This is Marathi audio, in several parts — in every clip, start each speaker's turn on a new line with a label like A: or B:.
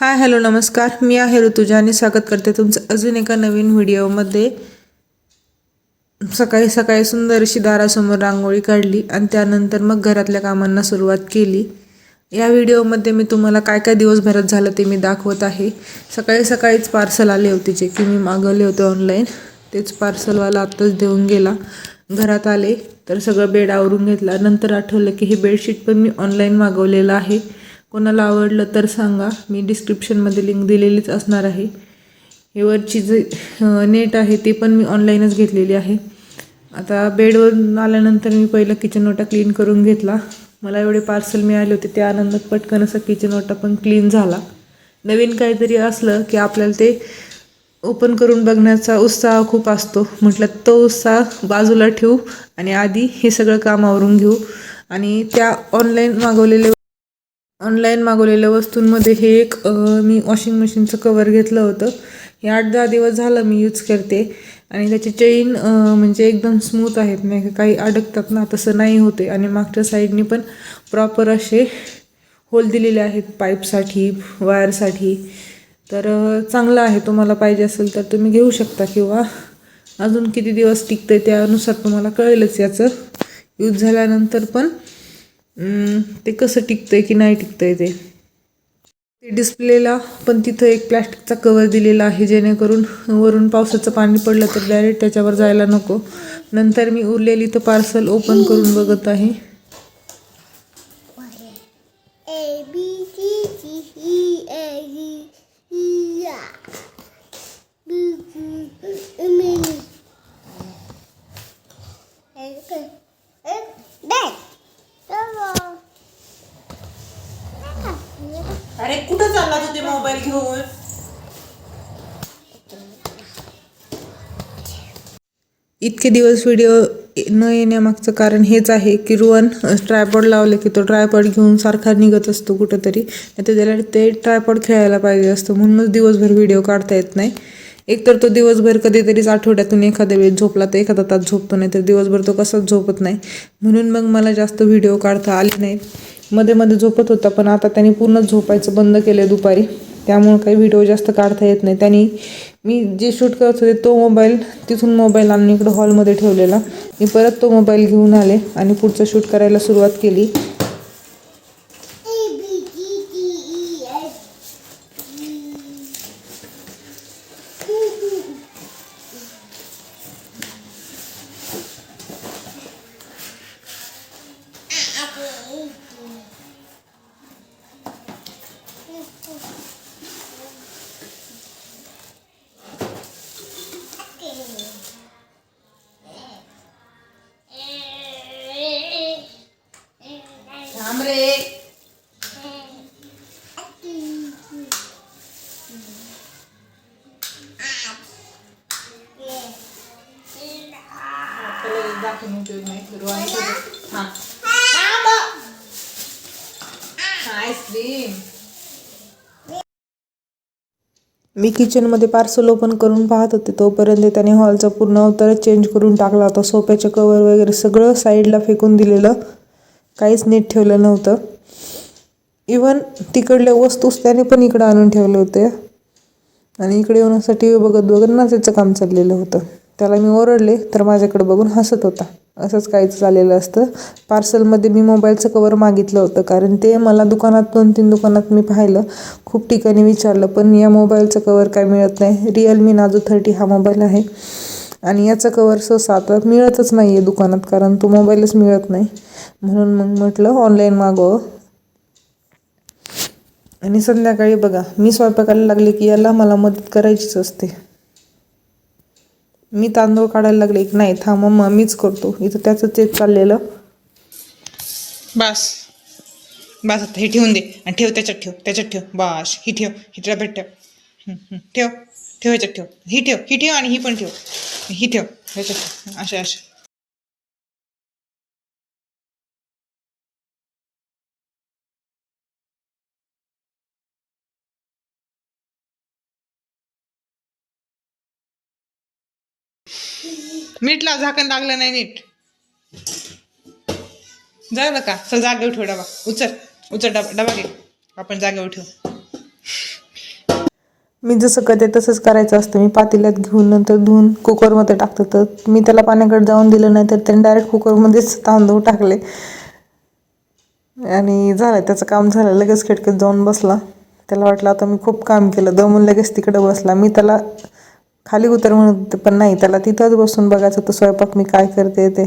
A: हाय हॅलो नमस्कार. मी आहे ऋतुजा आणि स्वागत करते तुमचं अजून एका नवीन व्हिडिओमध्ये. सकाळी सकाळी सुंदर अशी दारासमोर रांगोळी काढली आणि त्यानंतर मग घरातल्या कामांना सुरुवात केली. या व्हिडिओमध्ये मी तुम्हाला काय काय दिवसभरात झालं ते मी दाखवत आहे. सकाळी सकाळीच पार्सल आले होते जे की मी मागवले होते ऑनलाईन. तेच पार्सलवाला आत्ताच देऊन गेला. घरात आले तर सगळं बेड आवरून घेतला. नंतर आठवलं की हे बेडशीट पण मी ऑनलाईन मागवलेलं आहे. कोणाला आवडलं तर सांगा. मी डिस्क्रिप्शनमध्ये लिंक दिलेलीच असणार आहे. हे वरची जे नेट आहे ते पण मी ऑनलाईनच घेतलेली आहे. आता बेडवरून आल्यानंतर मी पहिलं किचन ओटा क्लीन करून घेतला. मला एवढे पार्सल मिळाले होते त्या आनंदात पटकन असा किचन ओटा पण क्लीन झाला. नवीन काहीतरी असलं की आपल्याला ते ओपन करून बघण्याचा उत्साह खूप असतो. म्हटलं तो उत्साह बाजूला ठेवू आणि आधी हे सगळं काम आवरून घेऊ. आणि त्या ऑनलाईन मागवलेले ऑनलाईन मागवलेल्या वस्तूंमध्ये हे एक मी वॉशिंग मशीनचं कवर घेतलं होतं. हे आठ दहा दिवस झालं मी यूज करते. आणि त्याची चेन म्हणजे एकदम स्मूथ आहेत. नाही का काही अडकतात ना तसं नाही होते. आणि मागच्या साईडनी पण प्रॉपर असे होल दिलेले आहेत पाईपसाठी वायरसाठी तर चांगला चांगलं आहे. तुम्हाला पाहिजे असेल तर तुम्ही घेऊ शकता किंवा अजून किती दिवस टिकतं आहे त्यानुसार तुम्हाला कळेलच. याचं यूज झाल्यानंतर पण ते कसं टिकतंय की नाही टिकतंय ते? ते डिस्प्लेला पण तिथं एक प्लॅस्टिकचा कवर दिलेला आहे जेणेकरून वरून पावसाचं पाणी पडलं तर डायरेक्ट त्याच्यावर जायला नको. नंतर मी उरलेली तर पार्सल ओपन करून बघत आहे.
B: Okay.
A: अरे कुठं चालला तू ते मोबाईल घेऊन? इतके दिवस व्हिडिओ न येण्यामागचं कारण हेच आहे की रुवन ट्रायपॉड लावले की तो ट्रायपॉड घेऊन सारखा निघत असतो कुठंतरी. नाही तर त्याला ते ट्रायपॉड खेळायला पाहिजे असतं. म्हणूनच दिवसभर व्हिडिओ काढता येत नाही. एकतर तो दिवसभर कधीतरीच आठवड्यातून एखाद्या वेळेस झोपला तर एखादा तास झोपतो नाही तर दिवसभर तो कसाच झोपत नाही. म्हणून मग मला जास्त व्हिडिओ काढता आले नाहीत मध्ये मध्ये झोपत होता पण आता त्यांनी पूर्णच झोपायचं बंद केलं दुपारी. त्यामुळं काही व्हिडिओ जास्त काढता येत नाही. त्यांनी मी जे शूट करत होते तो मोबाईल तिथून मोबाईल आणून इकडं हॉलमध्ये ठेवलेला. मी परत तो मोबाईल घेऊन आले आणि पुढचं शूट करायला सुरुवात केली. मी किचनमध्ये पार्सल ओपन करून पाहत होते. तोपर्यंत त्याने हॉलचा पूर्ण अवतारच चेंज करून टाकला होता. सोफ्याचे कवर वगैरे सगळं साईडला फेकून दिलेलं. काहीच नीट ठेवलं नव्हतं. इवन तिकडल्या वस्तूच त्याने पण इकडं आणून ठेवले होते. आणि इकडे येऊन असं टी व्ही बघत बघत नाचायचं काम चाललेलं होतं. त्याला मी ओरडले तर माझ्याकडे बघून हसत होता. असंच काहीच झालेलं असतं. पार्सलमध्ये मी मोबाईलचं कवर मागितलं होतं. कारण ते मला दुकानात दोन तीन दुकानात मी पाहिलं. खूप ठिकाणी विचारलं पण या मोबाईलचं कवर काय मिळत नाही. रिअलमी नाजो थर्टी हा मोबाईल आहे. आणि याचं कवर सहसा आता मिळतच नाही आहे दुकानात कारण तो मोबाईलच मिळत नाही. म्हणून मग म्हटलं ऑनलाईन मागवं. आणि संध्याकाळी बघा मी स्वयंपाकाला लागले की याला मला मदत करायचीच असते. मी तांदूळ काढायला लागले. की नाही थांब मम्मा मीच करतो. इथं त्याचं तेच चाललेलं.
C: बस. बस आता हे ठेवून दे. आणि ठेव त्याच्यात ठेव त्याच्यात ठेव. बस ही ठेव ही भेट ठेव. ठेव ठेव ह्याच्यात ठेव. ही ठेव ही ठेव आणि ही पण ठेव. ही ठेव ह्याच्यात ठेव. असे असे. मीठला झाकण लागलं नाही नीट. झालं का चल जागेवर उठव डबा. उचल उचल डबा डबा घे. आपण जागेवर ठेवू.
A: मी जसं करते तसंच करायचं असतं. मी पातेल्यात घेऊन नंतर धुवून कुकरमध्ये टाकतो. तर मी त्याला पाण्याकडे जाऊन दिलं नाही तर त्याने डायरेक्ट कुकरमध्येच तांदूळ टाकले. आणि झालं त्याचं काम झालं. लगेच खिडकीत जाऊन बसला. त्याला वाटलं आता मी खूप काम केलं. दमून लगेच तिकडे बसला. मी त्याला खाली उतर म्हणत पण नाही. त्याला तिथंच बसून बघायचं होतं स्वयंपाक मी काय करते ते.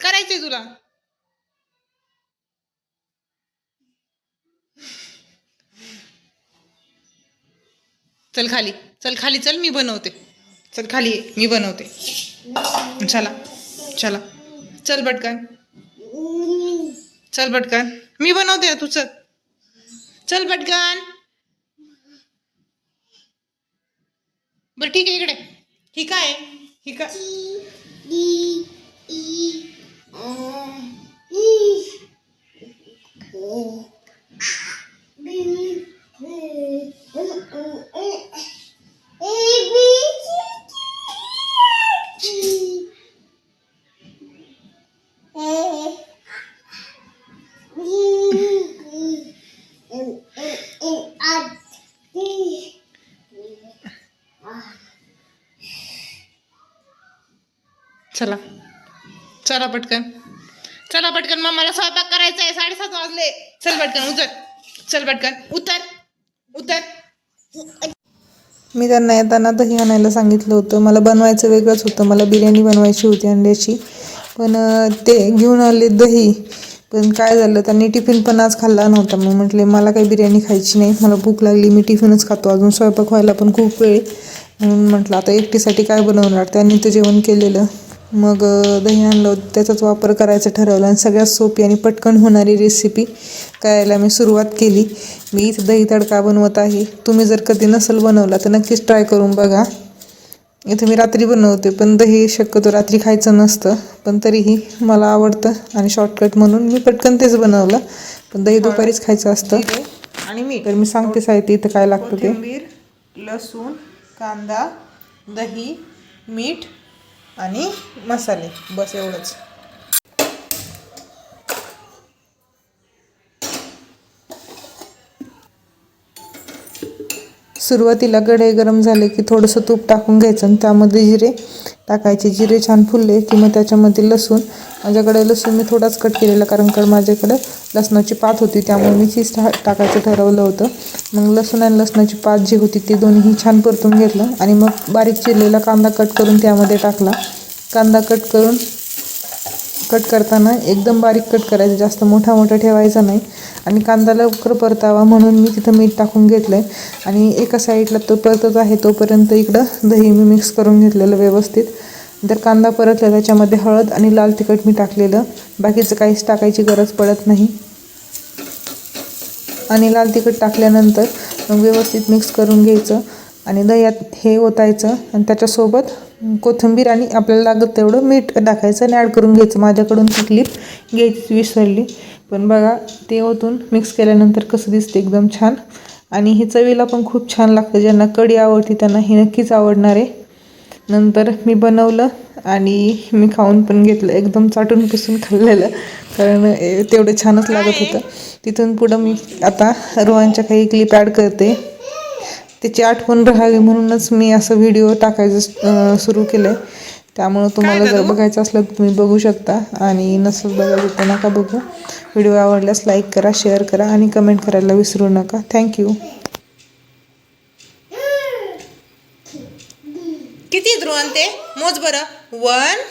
C: करायचंय तुला. चल खाली. चल खाली चल मी बनवते. चल खाली ये, मी बनवते. चला चला. चल भटकन चल भटकन मी बनवते तू चल. चल भटकन बरं ठीक आहे इकडे ही काय आहे? ही काय
B: ई
C: चला. चला पटकन. चला पटकन मग मला स्वयंपाक करायचा आहे. साडेसात वाजले. चल पटकन उतर चल पटकन. उतर. उतर.
A: मी त्यांना येताना दही आणायला सांगितलं होतं. मला बनवायचं वेगळंच होतं. मला बिर्याणी बनवायची होती अंड्याची पण ते घेऊन आले दही. पण काय झालं त्यांनी टिफिन पण आज खाल्ला नव्हता. मग म्हटले मला काही बिर्याणी खायची नाही. मला भूक लागली. मी टिफिनच खातो. अजून स्वयंपाक व्हायला पण खूप वेळ म्हणून म्हटलं आता एकटीसाठी काय बनवणार? त्यांनी ते जेवण केलेलं. मग दही आणलं त्याचाच वापर करायचं ठरवलं आणि सगळ्यात सोपी आणि पटकन होणारी रेसिपी करायला मी सुरुवात केली. मी इथं दही तडका बनवत आहे. तुम्ही जर कधी नसेल बनवला तर नक्कीच ट्राय करून बघा. इथे मी रात्री बनवते पण दही शक्यतो रात्री खायचं नसतं पण तरीही मला आवडतं आणि शॉर्टकट म्हणून मी पटकन तेच बनवलं. पण दही दुपारीच खायचं असतं.
C: आणि मीठ.
A: तर मी सांगते साहित्य इथं काय लागतं ते.
C: लसूण कांदा दही मीठ आणि मसाले बस एवढंच.
A: सुरुवातीला कढई गरम झाले की थोडंसं तूप टाकून घ्यायचं आणि त्यामध्ये जिरे टाकायचे जिरे छान फुलले की मग त्याच्यामध्ये लसूण. माझ्याकडे लसूण मी थोडाच कट केलेला कारण का माझ्याकडे लसणाची पात होती त्यामुळे मी चीज टा टाकायचं ठरवलं होतं. मग लसूण आणि लसणाची पात जी होती ती दोन्ही छान परतून घेतलं आणि मग बारीक चिरलेला कांदा कट करून त्यामध्ये टाकला. कांदा कट करून कट करताना एकदम बारीक कट करायचं जास्त मोठा मोठा ठेवायचा नाही. आणि कांदा लवकर परतावा म्हणून मी तिथं मीठ टाकून घेतलं आहे आणि एका साईडला तो परतत आहे तोपर्यंत इकडं दही मी मिक्स करून घेतलेलं व्यवस्थित. जर कांदा परतला त्याच्यामध्ये हळद आणि लाल तिखट मी टाकलेलं. बाकीचं काहीच टाकायची गरज पडत नाही. आणि लाल तिखट टाकल्यानंतर मग व्यवस्थित मिक्स करून घ्यायचं. आणि दह्यात हे ओतायचं. आणि त्याच्यासोबत कोथिंबीर आणि आपल्याला लागत तेवढं मीठ टाकायचं आणि ॲड करून घ्यायचं. माझ्याकडून ती क्लिप घ्यायची विसरली. पण बघा ते ओतून मिक्स केल्यानंतर कसं दिसते एकदम छान. आणि ही चवीला पण खूप छान लागतं ज्यांना कढी आवडते त्यांना ही नक्कीच आवडणार आहे. नंतर मी बनवलं आणि मी खाऊन पण घेतलं एकदम चाटून पुसून खाल्लेलं कारण तेवढं छानच लागत होतं. तिथून पुढं मी आता रोहनच्या काही क्लिप ॲड करते. त्याची आठवण राहावी म्हणूनच मी असं व्हिडिओ टाकायचं सुरू केलं आहे त्यामुळं तुम्हाला जर बघायचं असलं तर तुम्ही बघू शकता. आणि नसेल बघायचं तर नका बघू. व्हिडिओ आवडल्यास लाईक करा शेअर करा आणि कमेंट करायला विसरू नका. थँक्यू
C: किती ध्रुवन ते? मोज बरं. वन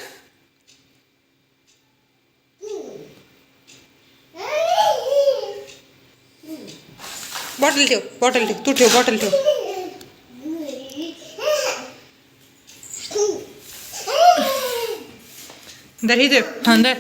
C: बॉटल ठेव बॉटल ठेव. तू ठेव बॉटल ठेव. दही दे हां दे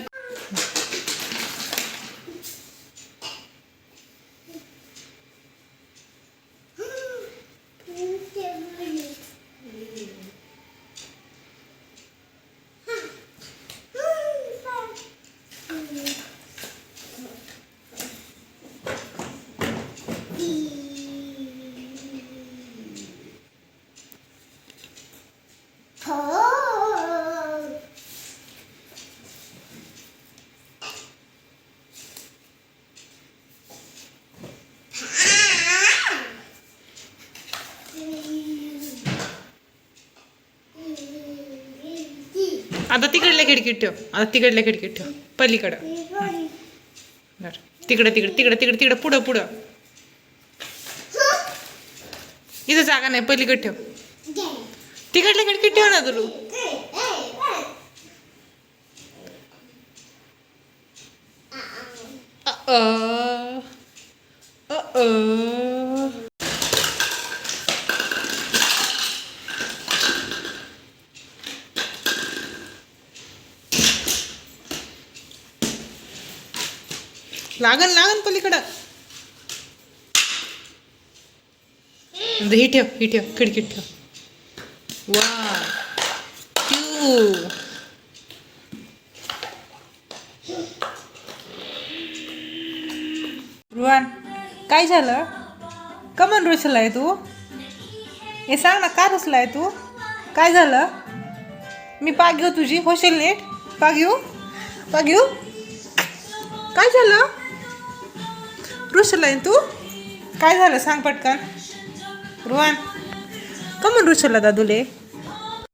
C: आता तिकडल्या खिडकीत ठेव. आता तिकडल्या खिडकीत ठेव. पलीकडं. बरं. तिकडं तिकडं तिकडं तिकडं तिकडं. पुढं पुढं. इथं जागा नाही. पलीकडे ठेव. तिकडल्या खिडकीत ठेव ना तुलू. Uh-oh. लागन लागन पलीकडं. ही ठेव ही ठेव खिडकीत ठेव. वा ट्यू रुहान काय झालं? कमन रुसलाय तू? हे सांग ना का रुसलाय तू? काय झालं? मी पाग घेऊ तुझी होशील नीट? पाग घेऊ? पाग घेऊ? काय झालं? ऋषलाईन तू? काय झालं? सांग पटकन. रुहान. कमन ऋषला दादूले?